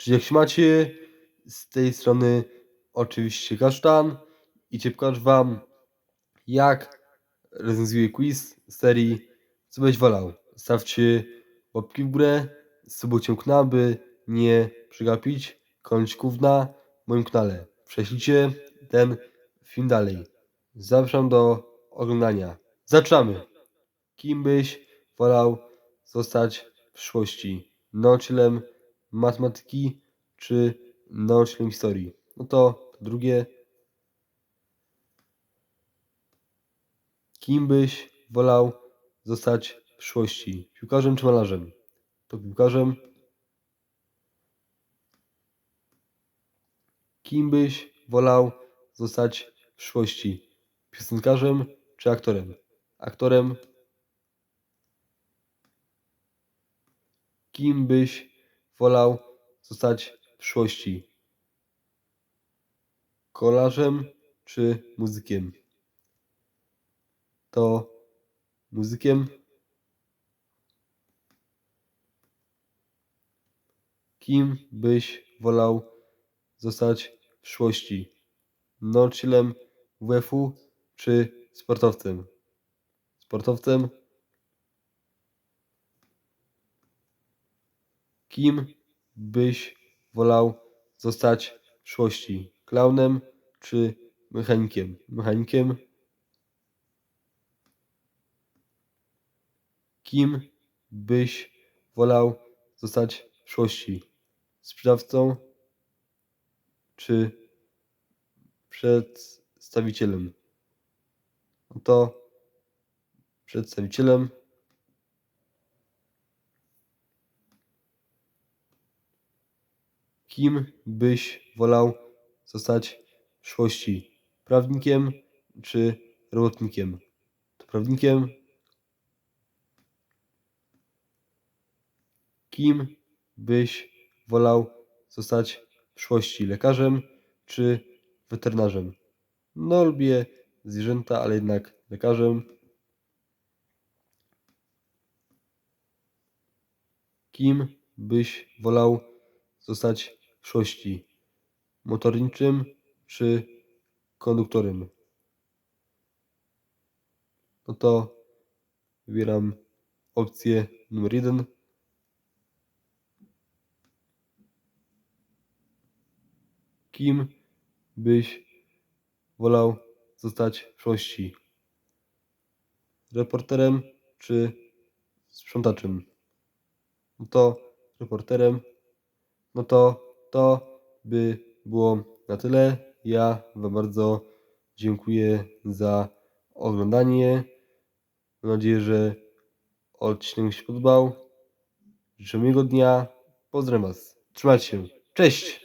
Czy jak się macie z tej strony oczywiście kasztan i cię pokażę wam jak rozwiązuję quiz serii co byś wolał. Stawcie łapki w górę, subujcie kanał, by nie przegapić kącików na moim kanale. Prześlijcie ten film dalej. Zapraszam do oglądania. Zaczynamy! Kim byś wolał zostać w przyszłości? Nauczycielem matematyki czy nauczycielem historii? No to drugie. Kim byś wolał zostać w przyszłości? Piłkarzem czy malarzem? To piłkarzem. Kim byś wolał zostać w przyszłości? Piosenkarzem czy aktorem? Aktorem. Kim byś wolał zostać w przyszłości? Kolarzem czy muzykiem? To muzykiem. Kim byś wolał zostać w przyszłości? Nauczycielem WF-u czy sportowcem? Sportowcem. Kim byś wolał zostać w przyszłości? Klaunem czy mechanikiem? Mechanikiem. Kim byś wolał zostać w przyszłości? Sprzedawcą czy przedstawicielem? No to przedstawicielem. Kim byś wolał zostać w przyszłości? Prawnikiem czy robotnikiem? To prawnikiem. Kim byś wolał zostać w przyszłości? Lekarzem czy weterynarzem? No, lubię zwierzęta, ale jednak lekarzem. Kim byś wolał zostać w przyszłości? Motorniczym czy konduktorem? No to wybieram opcję numer jeden. Kim byś wolał zostać w przyszłości? Reporterem czy sprzątaczem? No to reporterem. No to to by było na tyle. Ja Wam bardzo dziękuję za oglądanie. Mam nadzieję, że odcinek się podobał. Życzę miłego dnia. Pozdrawiam Was. Trzymajcie się. Cześć!